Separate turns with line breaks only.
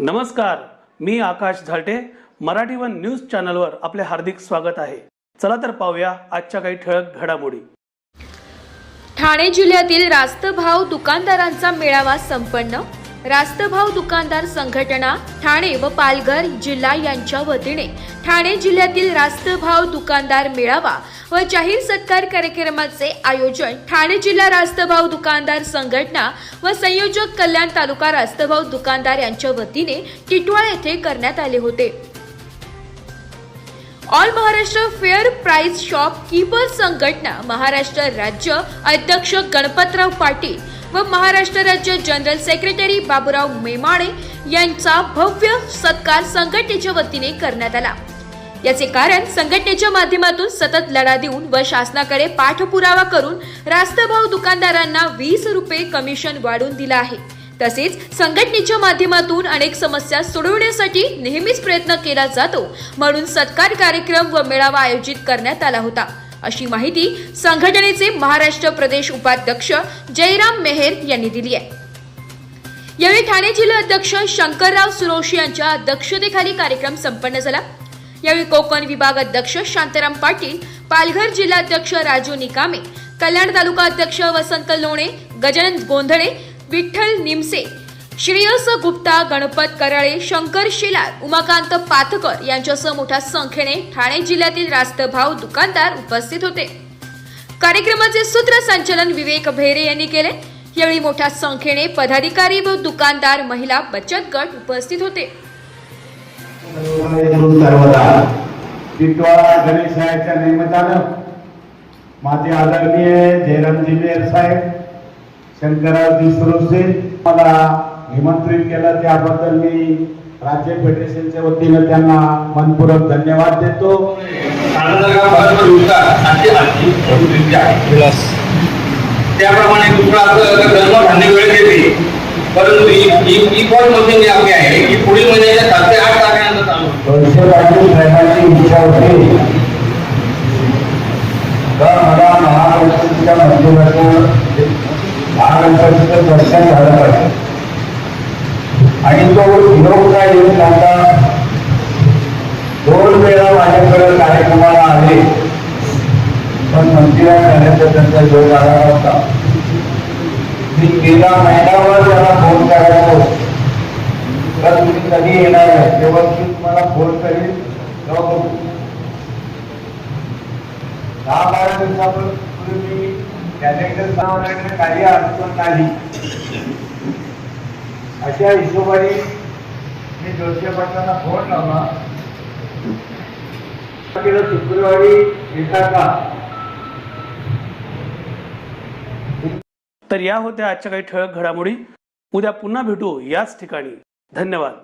नमस्कार मी Akash Zalte. Marathi one news चॅनलवर आपले हार्दिक स्वागत आहे. चला तर पाहूया आजच्या काही ठळक घडामोडी.
ठाणे जिल्ह्यातील रास्त भाव दुकानदारांचा मेळावा संपन्न. रास्त भाव दुकानदार संघटना ठाणे व पालघर जिल्हा यांच्या वतीने ठाणे जिल्ह्यातील रास्त भाव दुकानदार मेळावा व जाहीर सत्कार कार्यक्रमाचे आयोजन ठाणे जिल्हा रास्त भाव दुकानदार संघटना व संयोजक कल्याण तालुका रास्त भाव दुकानदार यांच्या वतीने टिटवाळ येथे करण्यात आले होते. All Maharashtra fair price shop keeper संघटना महाराष्ट्र राज्य अध्यक्ष गणपतराव पाटील व महाराष्ट्र राज्य जनरल सेक्रेटरी बाबूराव मेमाणे यांचा भव्य सत्कार संघटनेच्या वतीने करण्यात आला. याचे कारण संघटनेच्या माध्यमातून सतत लढा देऊन व शासनाकडे पाठपुरावा करून रास्तभाव दुकानदारांना वीस रुपये कमिशन वाढवून दिला आहे. तसेच संघटनेच्या माध्यमातून अनेक समस्या सोडवण्यासाठी नेहमीच प्रयत्न केला जातो म्हणून सत्कार कार्यक्रम व मेळावा आयोजित करण्यात आला होता. अशी माहिती संघटनेचे महाराष्ट्र प्रदेश उपाध्यक्ष जयराम मेहेर यांनी दिली आहे. यावेळी ठाणे जिल्हा अध्यक्ष शंकरराव सुरोशी यांच्या अध्यक्षतेखाली कार्यक्रम संपन्न झाला. यावेळी कोकण विभाग अध्यक्ष शांताराम पाटील पालघर जिल्हाध्यक्ष राजू निकामे कल्याण तालुका अध्यक्ष वसंत लोणे गजानन गोंधळे विठ्ठल निमसे श्रेयस गुप्ता गणपत कराळे शंकर शिलार उमाकांत पाथकर यांच्यासह मोठ्या संख्येने ठाणे जिल्ह्यातील रास्तभाव दुकानदार उपस्थित होते. कार्यक्रमाचे सूत्रसंचालन विवेक भेरे यांनी केले. यावेळी मोठ्या संख्येने पदाधिकारी व दुकानदार महिला बचत गट उपस्थित होते.
गणेशाच्या निमित्तानं माझे आदरणीय जयरामजी साहेब शंकररावजी सुरसे मला निमंत्रित केलं. त्याबद्दल मी राज्य फेडरेशनच्या वतीनं त्यांना मनपूर्वक धन्यवाद देतो.
त्याप्रमाणे परंतु ही मशीन जी आपली आहे ही पुढील महिन्याच्या सात ते आठ तारखेनंतर चालू
पाटील साहेबांची इच्छा होती तर मला मंदिराचं महागणपतीचं दर्शन झालं पाहिजे. आणि तो योग काय येऊन आता दोन वेळा माझ्याकडे कार्यक्रमाला आले. पण मंदिरात जाण्याचा त्यांचा योग आला होता मी गेला महिनाभर त्याला फोन करायचो. तर तुम्ही कधी येणार आहे तेव्हा मी तुम्हाला फोन करीन. दहा बारा दिवसापूर्वी मी कॅलेंडर बनवण्याकडे काही अडचण नाही. अशा हिशोबाने मी जोशी पाटलांना फोन लावला. शुक्रवारी येता का
तर या होत्या आजच्या काही ठळक घडामोडी. उद्या पुन्हा भेटू याच ठिकाणी. धन्यवाद.